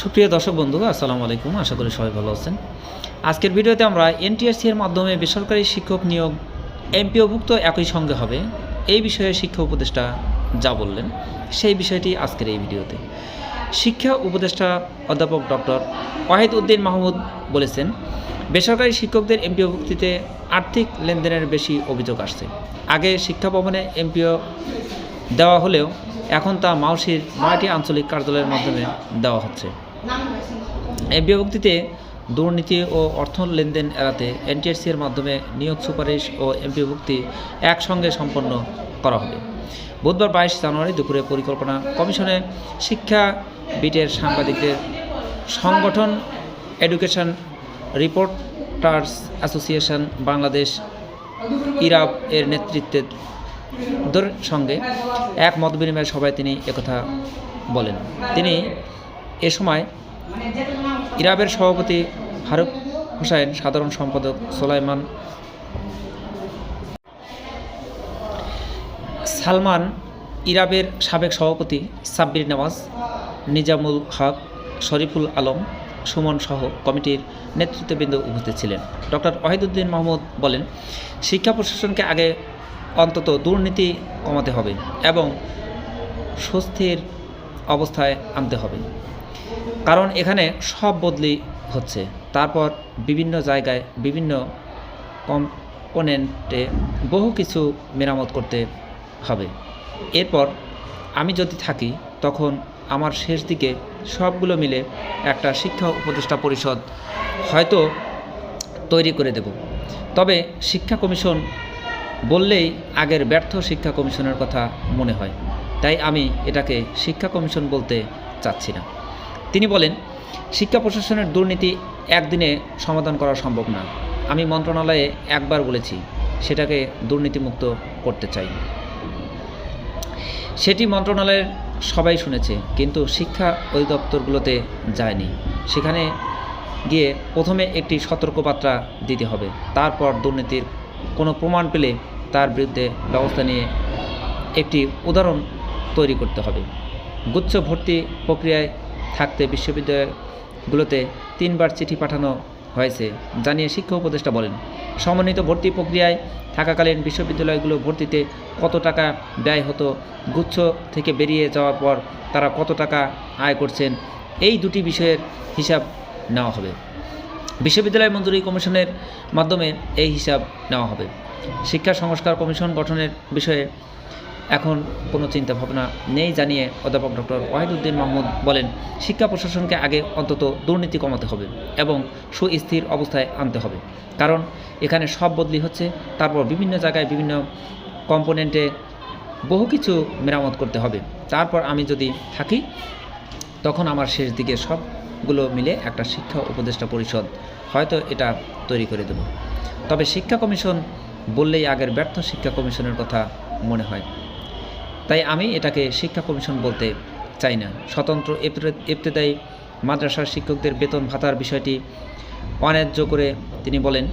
সুপ্রিয় দর্শক বন্ধু আসসালামু আলাইকুম। আশা করি সবাই ভালো আছেন। আজকের ভিডিওতে আমরা এনটিআরসি এর মাধ্যমে বেসরকারি শিক্ষক নিয়োগ এমপিওভুক্ত একই সঙ্গে হবে। এই বিষয়ে শিক্ষা উপদেষ্টা যা বললেন, সেই বিষয়টি আজকের এই ভিডিওতে। শিক্ষা উপদেষ্টা অধ্যাপক ডক্টর ওয়াহিদ উদ্দিন মাহমুদ বলেছেন, বেসরকারি শিক্ষকদের এমপিওভুক্তিতে আর্থিক লেনদেনের বেশি অভিযোগ আসছে। আগে শিক্ষা ভবনে এমপিও দেওয়া হলেও এখন তা মাউসির নয়টি আঞ্চলিক কার্যালয়ের মাধ্যমে দেওয়া হচ্ছে। এই বিভক্তিতে দুর্নীতি ও অর্থ লেনদেন এড়াতে এনটিএসসি এর মাধ্যমে নিয়োগ সুপারিশ ও এমপিভুক্তি একসঙ্গে সম্পন্ন করা হবে। বুধবার বাইশ জানুয়ারি দুপুরে পরিকল্পনা কমিশনে শিক্ষা বিটের সাংবাদিকদের সংগঠন education reporters association Bangladesh, ERAB এর নেতৃত্বে দের সঙ্গে এক মত বিনিময় সভায় তিনি একথা বলেন। তিনি এ সময় ইরাবের সভাপতি ফারুক হোসাইন, সাধারণ সম্পাদক সোলাইমান সালমান, ইরাবের সাবেক সভাপতি সাব্বির নওয়াজ, নিজামুল হক, শরীফুল আলম, সুমন সহ কমিটির নেতৃত্ববৃন্দ উপস্থিত ছিলেন। ডক্টর ওয়াহিদুদ্দিন মাহমুদ বলেন, শিক্ষা প্রশাসনকে আগে অন্তত দুর্নীতি কমাতে হবে এবং সুস্থির অবস্থায় আনতে হবে। কারণ এখানে সব বদলি হচ্ছে। তারপর বিভিন্ন জায়গায় বিভিন্ন কম্পোনেন্টে বহু কিছু মেরামত করতে হবে। এরপর আমি যদি থাকি, তখন আমার শেষ দিকে সবগুলো মিলে একটা শিক্ষা উপদেষ্টা পরিষদ হয়তো তৈরি করে দেব। তবে শিক্ষা কমিশন বললেই আগের ব্যর্থ শিক্ষা কমিশনের কথা মনে হয়। তাই আমি এটাকে শিক্ষা কমিশন বলতে চাচ্ছি না। তিনি বলেন, শিক্ষা প্রশাসনের দুর্নীতি একদিনে সমাধান করা সম্ভব না। আমি মন্ত্রণালয়ে একবার বলেছি, সেটাকে দুর্নীতিমুক্ত করতে চাই। সেটি মন্ত্রণালয়ের সবাই শুনেছে, কিন্তু শিক্ষা অধিদপ্তরগুলোতে যায়নি। সেখানে গিয়ে প্রথমে একটি সতর্কবার্তা দিতে হবে। তারপর দুর্নীতির কোনো প্রমাণ পেলে তার বিরুদ্ধে ব্যবস্থা নিয়ে একটি উদাহরণ তৈরি করতে হবে। গুচ্ছ ভর্তি প্রক্রিয়ায় থাকতে বিশ্ববিদ্যালয়গুলোতে তিনবার চিঠি পাঠানো হয়েছে, জানিয়ে শিক্ষা উপদেষ্টা বলেন। সমন্বিত ভর্তি প্রক্রিয়ায় থাকাকালীন বিশ্ববিদ্যালয়গুলো ভর্তিতে কত টাকা ব্যয় হতো, গুচ্ছ থেকে বেরিয়ে যাওয়ার পর তারা কত টাকা আয় করছেন, এই দুটি বিষয়ের হিসাব নেওয়া হবে। বিশ্ববিদ্যালয় মঞ্জুরি কমিশনের মাধ্যমে এই হিসাব নেওয়া হবে। শিক্ষা সংস্কার কমিশন গঠনের বিষয়ে এখন কোনো চিন্তা ভাবনা নেই জানিয়ে অধ্যাপক ডক্টর ওয়াহিদুদ্দিন মাহমুদ বলেন, শিক্ষা প্রশাসনকে আগে অন্তত দুর্নীতি কমাতে হবে এবং সুস্থির অবস্থায় আনতে হবে। কারণ এখানে সব বদলি হচ্ছে, তারপর বিভিন্ন জায়গায় বিভিন্ন কম্পোনেন্টে বহু কিছু মেরামত করতে হবে। তারপর আমি যদি থাকি, তখন আমার শেষ দিকে সবগুলো মিলে একটা শিক্ষা উপদেষ্টা পরিষদ হয়তো এটা তৈরি করে দেব। তবে শিক্ষা কমিশন বললেই আগের ব্যর্থ শিক্ষা কমিশনের কথা মনে হয়। তাই আমি এটাকে শিক্ষা কমিশন বলতে চাই না। স্বতন্ত্র ইবতে- ইবতেদায়ী মাদ্রাসার শিক্ষকদের বেতন ভাতার বিষয়টি অন্যায্য করে তিনি বলেন,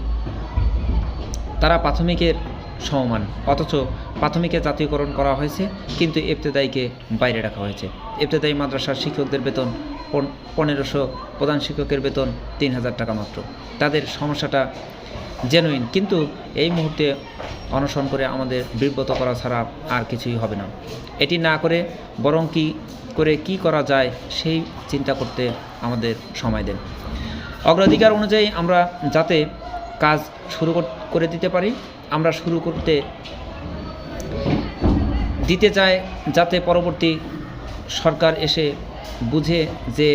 তারা প্রাথমিকের সমমান, অথচ প্রাথমিকে জাতীয়করণ করা হয়েছে, কিন্তু ইবতেদায়ীকে বাইরে রাখা হয়েছে। ইবতেদায়ী মাদ্রাসার শিক্ষকদের বেতন পন- পনেরোশো, প্রধান শিক্ষকের বেতন তিন হাজার টাকা মাত্র। তাদের সমস্যাটা জেনুইন কিন্তু এই মুহূর্তে অনশন করে আমাদের বিব্রত করা ছাড়া আর কিছুই হবে না। এটি না করে বরং কি করে কি করা যায় সেই চিন্তা করতে আমাদের সময় দেন। অগ্রাধিকার অনুযায়ী আমরা যাতে কাজ শুরু করে দিতে পারি, আমরা শুরু করতে দিতে চাই যাতে পরবর্তী সরকার এসে বুঝে যে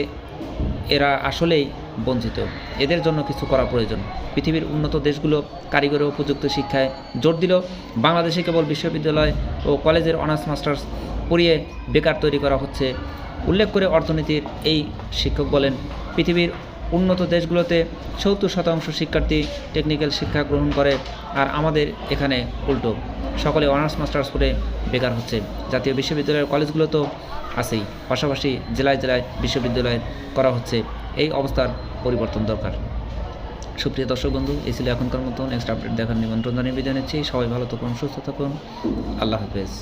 এরা আসলেই বঞ্চিত। এদের জন্য কিছু করা প্রয়োজন। পৃথিবীর উন্নত দেশগুলো কারিগরি উপযুক্ত শিক্ষায় জোর দিল। বাংলাদেশে কেবল বিশ্ববিদ্যালয় ও কলেজের অনার্স, মাস্টার্স পড়িয়ে বেকার তৈরি করা হচ্ছে। উল্লেখ করে অর্থনীতির এই শিক্ষক বলেন, পৃথিবীর উন্নত দেশগুলোতে সত্তর শতাংশ শিক্ষার্থী টেকনিক্যাল শিক্ষা গ্রহণ করে আর আমাদের এখানে উল্টো। সকলে অনার্স, মাস্টার্স করে বেকার হচ্ছে। জাতীয় বিশ্ববিদ্যালয়ের কলেজগুলো তো আছেই। পাশাপাশি জেলায় জেলায় বিশ্ববিদ্যালয় করা হচ্ছে। এই অবস্থার পরিবর্তন দরকার। সুপ্রিয় দর্শক বন্ধু, এই ছিল এখনকার মতো। নেক্সট আপডেট দেখার নিমন্ত্রণ জানিয়ে বিদায় নিচ্ছি। সবাই ভালো থাকুন, সুস্থ থাকুন। আল্লাহ হাফেজ।